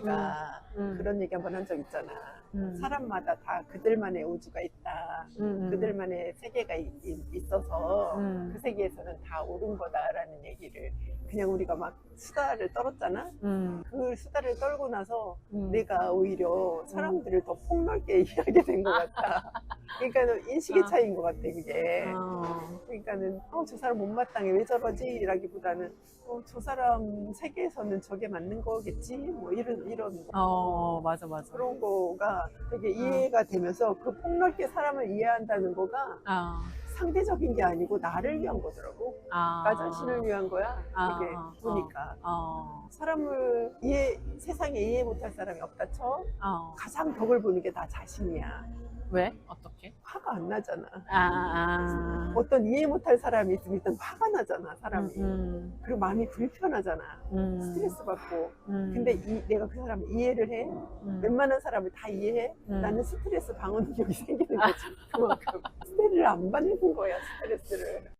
네가 음. 그런 얘기 한번 한 적 있잖아. 음. 사람마다 다 그들만의 우주가 있다. 음, 음. 그들만의 세계가 있, 어서 음. 그 세계에서는 다 옳은 거다라는 얘기를 그냥 우리가 막 수다를 떨었잖아. 음. 그 수다를 떨고 나서 음. 내가 오히려 사람들을 더 폭넓게 이해하게 된 것 같다. 그러니까는 인식의 아. 차이인 것 같아 그게. 어. 그러니까는 어, 저 사람 못마땅해 왜 저러지? 라기보다는 어, 저 사람 세계에서는 저게 맞는 거겠지? 뭐 이런 이런 어, 맞아, 맞아. 그런 거가 되게 어. 이해가 되면서 그 폭넓게 사람을 이해한다는 거가 아, 상대적인 게 아니고 나를 위한 거더라고. 아. 나 자신을 위한 거야. 아, 이게 아, 보니까 어, 사람을 이해 세상에 이해 못할 사람이 없다 쳐. 어. 가장 덕을 보는 게 나 자신이야. 왜? 어떻게? 화가 안 나잖아. 아, 아. 어떤 이해 못할 사람이 있으면 일단 화가 나잖아, 사람이. 음, 그리고 마음이 불편하잖아. 음. 스트레스 받고. 음. 근데 이, 내가 그 사람을 이해를 해. 음. 웬만한 사람을 다 이해해. 음. 나는 스트레스 방어 능력이 생기는 거지. 그만큼. 스트레스를 안 받는 거야, 스트레스를.